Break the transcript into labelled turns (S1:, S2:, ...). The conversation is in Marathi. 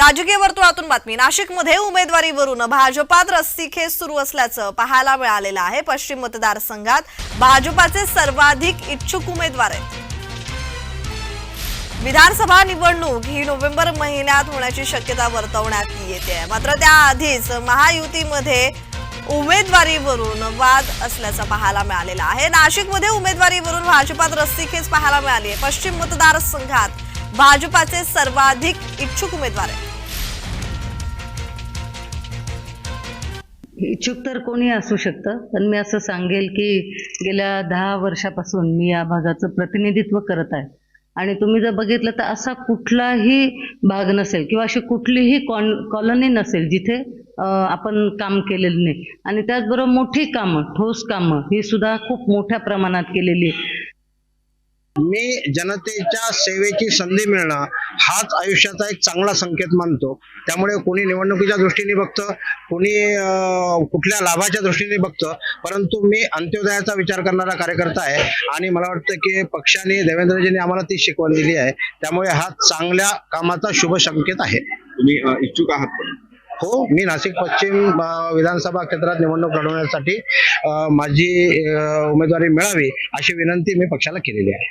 S1: राजकीय वर्तुळातून बातमी. नाशिकमध्ये उमेदवारीवरून भाजपात रस्सीखेच सुरू असल्याचं पाहायला मिळालेलं आहे. पश्चिम मतदारसंघात भाजपाचे सर्वाधिक इच्छुक उमेदवार आहेत. विधानसभा निवडणूक ही नोव्हेंबर महिन्यात होण्याची शक्यता वर्तवण्यात येते. मात्र त्याआधीच महायुतीमध्ये उमेदवारीवरून वाद असल्याचं पाहायला मिळालेलं आहे. नाशिकमध्ये उमेदवारीवरून भाजपात रस्सीखेच पाहायला मिळाली आहे. पश्चिम मतदारसंघात भाजपाचे सर्वाधिक इच्छुक उमेदवार आहेत.
S2: इच्छुक तर कोणी असू शकतं पण मी असं सांगेल की गेल्या दहा वर्षापासून मी या भागाचं प्रतिनिधित्व करत आहे आणि तुम्ही जर बघितलं तर असा कुठलाही भाग नसेल किंवा अशी कुठलीही कॉन कॉलनी नसेल जिथे आपण काम केलेलं नाही आणि त्याचबरोबर मोठी कामं ठोस कामं ही सुद्धा खूप मोठ्या प्रमाणात केलेली आहे.
S3: मी जनतेच्या सेवेची संधी मिळणं हाच आयुष्याचा एक चांगला संकेत मानतो. त्यामुळे कोणी निवडणुकीच्या दृष्टीने बघतं कोणी कुठल्या लाभाच्या दृष्टीने बघतं परंतु मी अंत्योदयाचा विचार करणारा कार्यकर्ता आहे आणि मला वाटतं की पक्षाने देवेंद्रजींनी आम्हाला ती शिकवण दिली आहे. त्यामुळे हा चांगल्या कामाचा शुभ संकेत आहे.
S4: तुम्ही इच्छुक आहात
S3: हो मी नाशिक पश्चिम विधानसभा क्षेत्रात निवडणूक लढवण्यासाठी माझी उमेदवारी मिळावी अशी विनंती मी पक्षाला केलेली आहे.